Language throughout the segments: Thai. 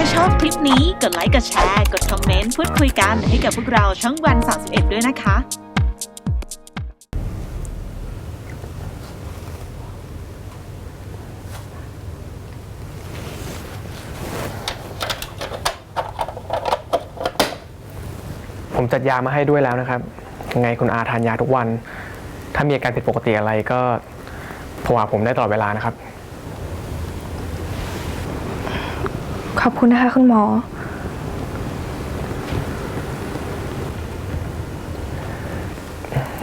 ถ้าชอบคลิปนี้กดไลค์กดแชร์ กดคอมเมนต์พูดคุยกันให้กับพวกเราช่องวัน 31 ด้วยนะคะ ผมจัดยามาให้ด้วยแล้วนะครับ ยังไงคุณอาทานยาทุกวัน ถ้ามีอาการผิดปกติอะไรก็โทรหาผมได้ตลอดเวลานะครับ ขอบคุณนะคะคุณหมอ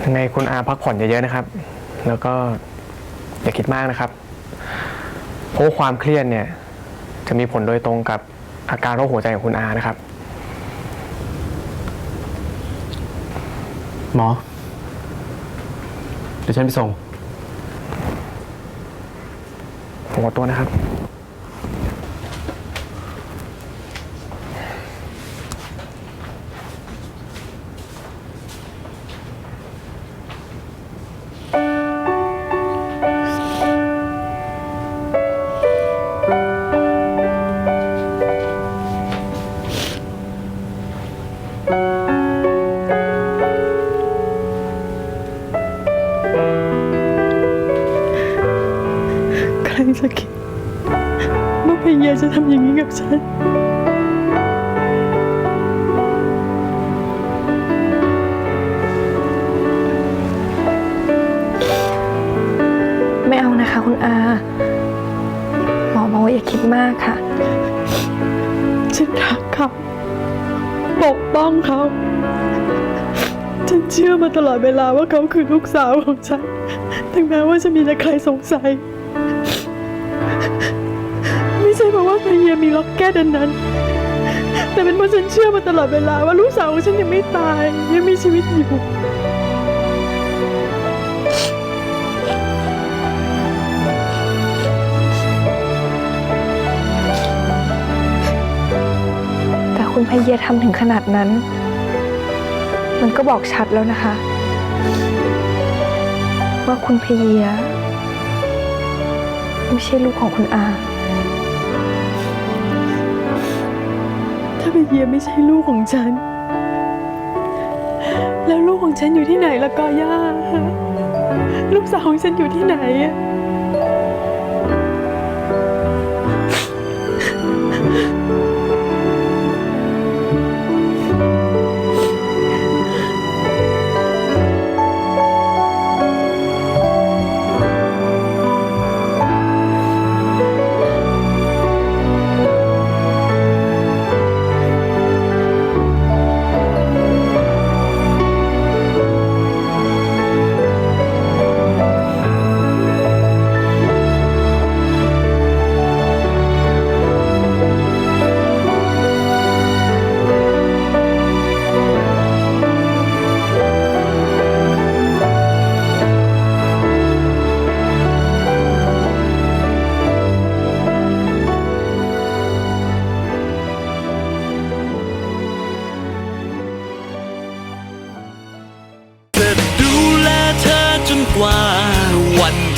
ยังไงคุณอาพักผ่อนเยอะๆนะครับ แล้วก็อย่าคิดมากนะครับ เพราะว่าความเครียดเนี่ย จะมีผลโดยตรงกับอาการโรคหัวใจของคุณอานะครับ หมอ เดี๋ยวฉันไปส่ง ผมขอตัวนะครับ ใครจะคิดว่าพยาจะทำอย่างนี้กับฉันไม่เอานะคะคุณอา หมอบอกว่าอย่าคิดมากค่ะ ฉันรักเขาปกป้องเขา ฉันเชื่อมาตลอดเวลาว่าเขาคือลูกสาวของฉัน ถึงแม้ว่าจะมีแต่ใครสงสัย ไม่ใช่เพราะว่าพยามีล็อกแก้ดันนั้น แต่เป็นเพราะฉันเชื่อมาตลอดเวลาว่าลูกสาวของฉันยังไม่ตาย ยังมีชีวิตอยู่แต่คุณพเยทำถึงขนาดนั้น มันก็บอกชัดแล้วนะคะ ว่าคุณพเย ไม่ใช่ลูกของคุณอา ถ้าเบียไม่ใช่ลูกของฉัน แล้วลูกของฉันอยู่ที่ไหนละกอย่าลูกสาวของฉันอยู่ที่ไหนอะ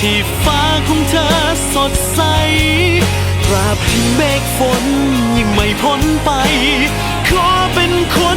ที่ฟ้าของเธอสดใสตราบที่เมฆฝนยังไม่พ้นไป ขอเป็นคน